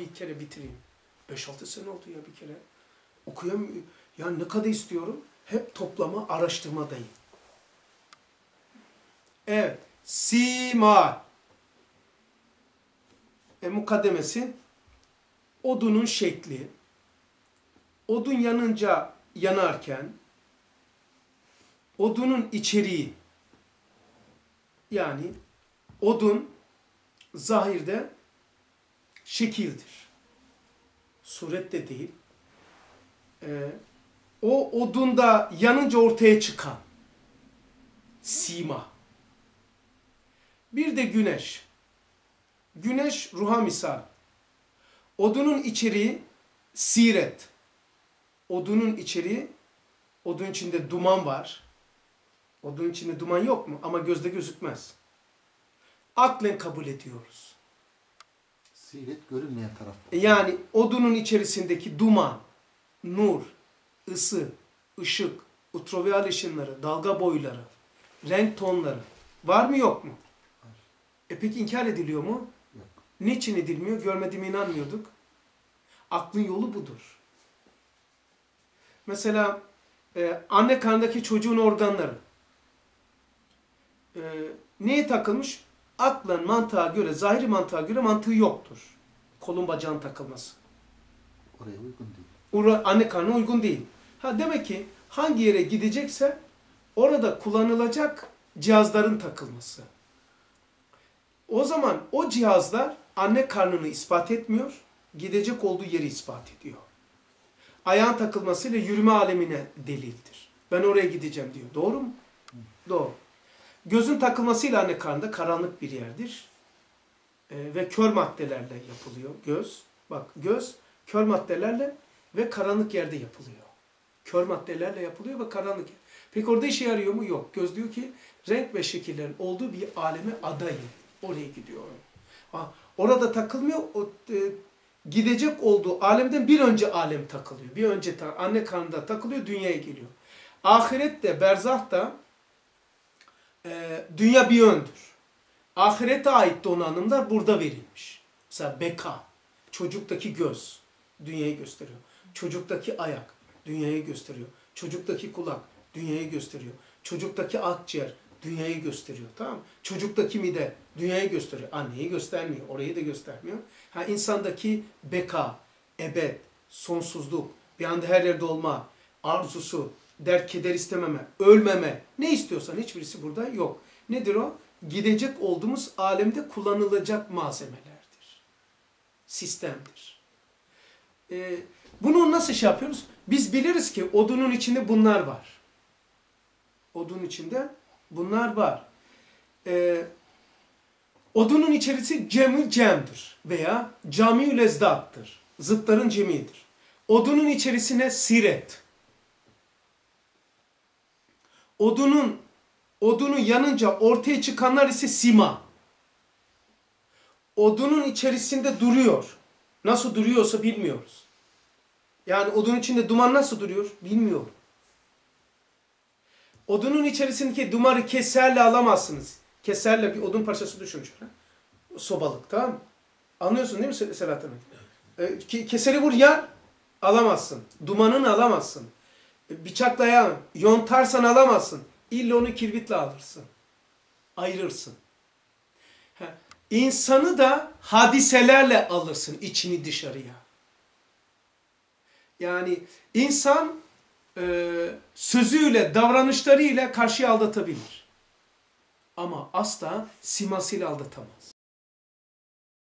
bir kere bitireyim. 5-6 sene oldu ya bir kere. Okuyamıyorum. Ya ne kadar istiyorum? Hep toplama, araştırmadayım. Evet. Sima. E, mukaddemesi odunun şekli. Odun yanınca yanarken odunun içeriği yani odun zahirde şekildir. Suret de değil. Ee, o odunda yanınca ortaya çıkan sima. Bir de güneş. Güneş ruha misal. Odunun içeriği siret. Odunun içeriği, odun içinde duman var. Odun içinde duman yok mu? Ama gözde gözükmez. Aklen kabul ediyoruz. Siret görünmeyen taraf. Yani odunun içerisindeki duman, nur, ısı, ışık, ultraviyol ışınları, dalga boyları, renk tonları var mı yok mu? Var. E peki inkar ediliyor mu? Yok. Niçin edilmiyor? Görmediğime inanmıyorduk. Aklın yolu budur. Mesela e, anne karnındaki çocuğun organları e, neye takılmış? Aklen mantığa göre, zahiri mantığa göre mantığı yoktur. Kolun bacağın takılması. Oraya uygun değil. Ura- anne karnına uygun değil. Ha demek ki hangi yere gidecekse orada kullanılacak cihazların takılması. O zaman o cihazlar anne karnını ispat etmiyor, gidecek olduğu yeri ispat ediyor. Ayağın takılmasıyla yürüme alemine delildir. Ben oraya gideceğim diyor. Doğru mu? Doğru. Gözün takılmasıyla anne karnında karanlık bir yerdir. Ee, ve kör maddelerle yapılıyor göz. Bak göz kör maddelerle ve karanlık yerde yapılıyor. Kör maddelerle yapılıyor ve karanlık. Peki orada işe yarıyor mu? Yok. Göz diyor ki renk ve şekillerin olduğu bir aleme adayım. Oraya gidiyorum. Ha, orada takılmıyor. O, e, gidecek olduğu alemden bir önce alem takılıyor. Bir önce ta- anne karnında takılıyor, dünyaya geliyor. Ahirette, berzahta e, dünya bir yöndür. Ahirete ait donanımlar burada verilmiş. Mesela beka, çocuktaki göz dünyayı gösteriyor. Çocuktaki ayak dünyayı gösteriyor. Çocuktaki kulak dünyayı gösteriyor. Çocuktaki akciğer dünyayı gösteriyor. Tamam mı? Çocuktaki mide dünyayı gösteriyor. Anneyi göstermiyor. Orayı da göstermiyor. Ha insandaki beka, ebed, sonsuzluk, bir anda her yerde olma, arzusu, dert keder istememe, ölmeme, ne istiyorsan hiçbirisi burada yok. Nedir o? Gidecek olduğumuz alemde kullanılacak malzemelerdir. Sistemdir. Ee, bunu nasıl şey yapıyoruz? Biz biliriz ki odunun içinde bunlar var. Odunun içinde bunlar var. Ee, odunun içerisi cemül cemdir veya camiül ezdattır. Zıtların cemidir. Odunun içerisine siret. Odunun odunu yanınca ortaya çıkanlar ise sima. Odunun içerisinde duruyor. Nasıl duruyorsa bilmiyoruz. Yani odun içinde duman nasıl duruyor bilmiyorum. Odunun içerisindeki dumanı keserle alamazsınız. Keserle bir odun parçası düşün şöyle. Sobalık tamam mı? Anlıyorsun değil mi Sel- Selahattin? Ee, ke- keseri vur ya alamazsın. Dumanını alamazsın. Bıçakla ya yontarsan alamazsın. İlla onu kirbitle alırsın. Ayırırsın. İnsanı da hadiselerle alırsın içini dışarıya. Yani insan e, sözüyle, davranışlarıyla karşıyı aldatabilir. Ama asla simasıyla aldatamaz.